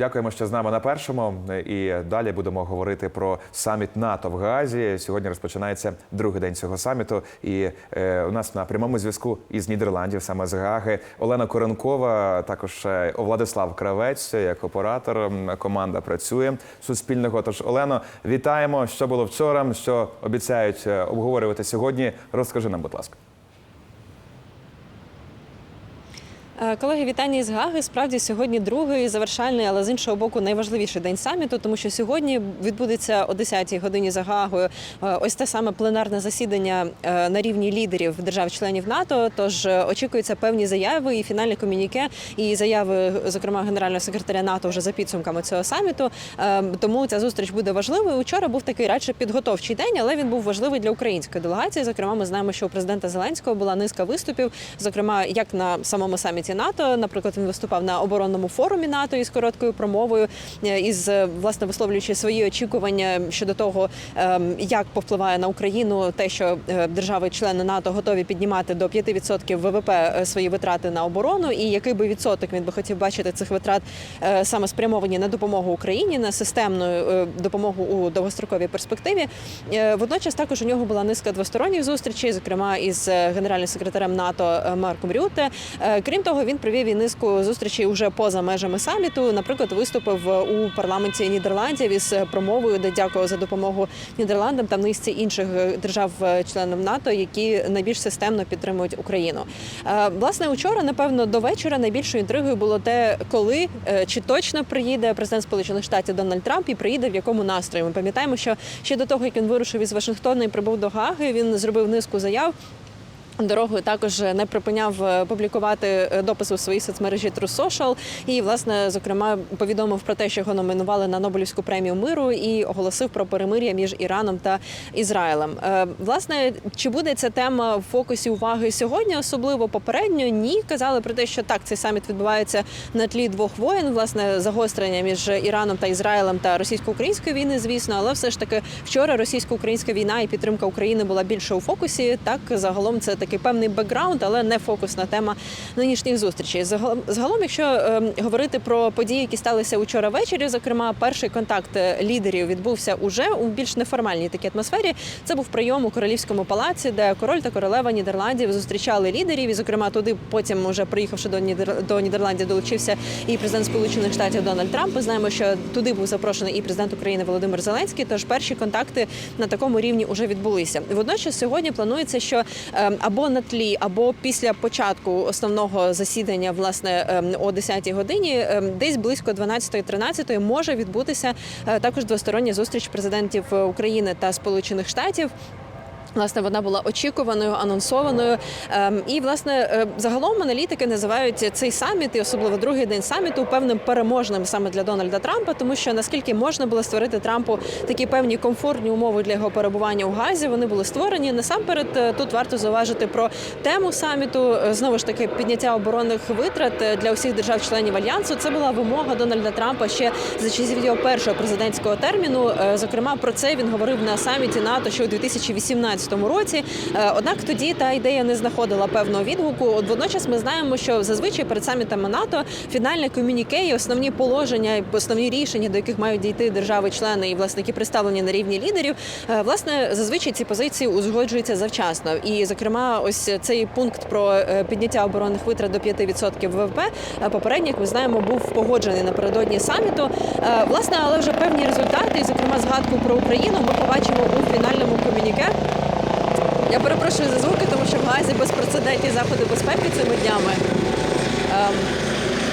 Дякуємо, що з нами на першому. І далі будемо говорити про саміт НАТО в Гаазі. Сьогодні розпочинається другий день цього саміту. І е, у нас на прямому зв'язку із Нідерландів, саме з Гааги, Олена Коренкова, також е, Владислав Кравець, як оператор. Команда працює суспільного. Тож, Олено, вітаємо. Що було вчора? Що обіцяють е, обговорювати сьогодні? Розкажи нам, будь ласка. Е, Колеги, вітання із Гаги. Справді сьогодні другий завершальний, але з іншого боку, найважливіший день саміту, тому що сьогодні відбудеться о 10-й годині за Гагою е, ось те саме пленарне засідання е, на рівні лідерів держав-членів НАТО. Тож е, очікуються певні заяви і фінальне комюніке, і заяви, зокрема генерального секретаря НАТО, вже за підсумками цього саміту. Е, Тому ця зустріч буде важливою. Учора був такий радше підготовчий день, але він був важливий для української делегації. Зокрема, ми знаємо, що у президента Зеленського була низка виступів, зокрема, як на самому саміті НАТО. Наприклад, він виступав на оборонному форумі НАТО із короткою промовою, е, із е, власне висловлюючи свої очікування щодо того, ем, як повпливає на Україну те, що е, держави-члени НАТО готові піднімати до 5% ВВП свої витрати на оборону, і який би відсоток він би хотів бачити цих витрат саме спрямовані на допомогу Україні, на системну допомогу у довгостроковій перспективі. Водночас також у нього була низка двосторонніх зустрічей, зокрема із генеральним секретарем НАТО Марком Рюте. Крім того, він провів і низку зустрічей уже поза межами саміту. Наприклад, виступив у парламенті Нідерландів із промовою, де дякував за допомогу Нідерландам та низці інших е, держав-членів НАТО, які найбільш системно підтримують Україну. Е, Власне, учора, напевно, до вечора найбільшою інтригою було те, коли е, чи точно приїде президент Сполучених Штатів Дональд Трамп і приїде в якому настрої. Ми пам'ятаємо, що ще до того, як він вирушив із Вашингтона і прибув до Гаги, він зробив низку заяв. Дорогою також не припиняв е, публікувати е, дописи у своїй соцмережі True Social і, власне, зокрема, повідомив про те, що його номінували на Нобелівську премію миру і оголосив про перемир'я між Іраном та Ізраїлем. Е, Власне, чи буде ця тема в фокусі уваги сьогодні? Особливо попередньо ні. Казали про те, що так цей саміт відбувається на тлі двох воєн, власне, загострення між Іраном та Ізраїлем та російсько-української війни, звісно, але все ж таки вчора російсько-українська війна і підтримка України була більше у фокусі. Так загалом це такий певний бекграунд, але не фокусна тема нинішніх зустрічей. Загалом, якщо е, говорити про події, які сталися учора ввечері, зокрема, перший контакт е, лідерів відбувся уже у більш неформальній такій атмосфері. Це був прийом у королівському палаці, де король та королева Нідерландів зустрічали лідерів. І, зокрема, туди потім, уже приїхавши до Нідер... до Нідерландів, долучився і президент Сполучених Штатів Дональд Трамп. Ми знаємо, що туди був запрошений і президент України Володимир Зеленський. Тож перші контакти на такому рівні вже відбулися. Водночас сьогодні планується, що е, або на тлі, або після початку основного засідання, власне, ем, о 10-й годині, ем, десь близько 12-13 може відбутися е, також двостороння зустріч президентів е, України та Сполучених Штатів. Власне, вона була очікуваною, анонсованою. Ем, І власне е, загалом аналітики називають цей саміт, і особливо другий день саміту, певним переможним саме для Дональда Трампа, тому що наскільки можна було створити Трампу такі певні комфортні умови для його перебування у Газі, вони були створені. Насамперед, е, тут варто зауважити про тему саміту. Е, Знову ж таки, підняття оборонних витрат для усіх держав-членів альянсу. Це була вимога Дональда Трампа ще за часів його першого президентського терміну. Зокрема, про це він говорив на саміті НАТО ще у 2018 році. Е, Однак тоді та ідея не знаходила певного відгуку. От водночас ми знаємо, що зазвичай перед самітами НАТО фінальне комюніке і основні положення, основні рішення, до яких мають дійти держави-члени і власне, які представлені на рівні лідерів. е, Власне, зазвичай ці позиції узгоджуються завчасно. І, зокрема, ось цей пункт про е, підняття оборонних витрат до 5% ВВП попередньо, як ми знаємо, був погоджений напередодні саміту. Власне, але вже певні результати, і зокрема згадку про Україну, ми побачимо у фінальному комюніке. Я перепрошую за звуки, тому що в Газі безпрецедентні заходи безпеки цими днями.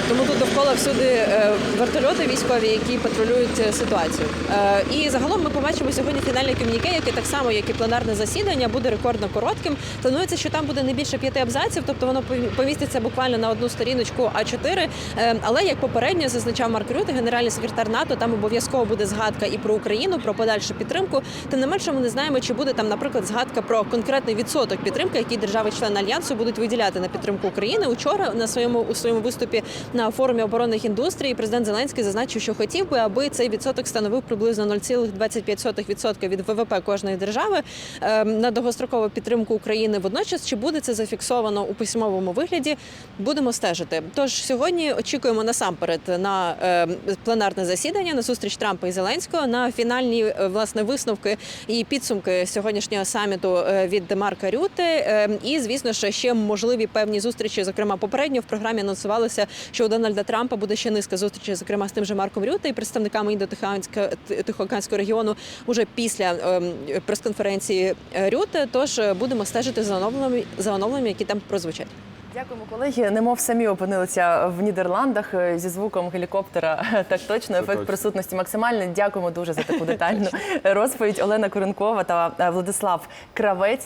Тому тут довкола всюди е, вертольоти військові, які патрулюють е, ситуацію. Е, і загалом ми побачимо сьогодні фінальне комюніке, яке так само, як і пленарне засідання, буде рекордно коротким. Планується, що там буде не більше п'яти абзаців, тобто воно поміститься буквально на одну сторіночку А4. Е, але як попередньо зазначав Марк Рюте, генеральний секретар НАТО, там обов'язково буде згадка і про Україну, про подальшу підтримку. Тим не менше, ми не знаємо, чи буде там, наприклад, згадка про конкретний відсоток підтримки, який держави-члени альянсу будуть виділяти на підтримку України. Учора на своєму у своєму виступі на форумі оборонних індустрій президент Зеленський зазначив, що хотів би, аби цей відсоток становив приблизно 0,25% від ВВП кожної держави е, на довгострокову підтримку України. Водночас, чи буде це зафіксовано у письмовому вигляді, будемо стежити. Тож сьогодні очікуємо насамперед на е, пленарне засідання на зустріч Трампа і Зеленського на фінальні е, власне висновки і підсумки сьогоднішнього саміту е, від Марка Рюти. Е, І звісно ще можливі певні зустрічі. Зокрема, попередньо в програмі анонсувалося, що у Дональда Трампа буде ще низка зустрічей, зокрема з тим же Марком Рюте і представниками індо-Тихоокеанського регіону уже після ем, прес-конференції е, Рюте. Тож е, будемо стежити за оновленнями, за оновленнями, які там прозвучать. Дякуємо, колеги. Немов самі опинилися в Нідерландах е, зі звуком гелікоптера. Так точно, ефект точно. присутності максимальний. Дякуємо дуже за таку детальну розповідь. Олена Коренкова та Владислав Кравець.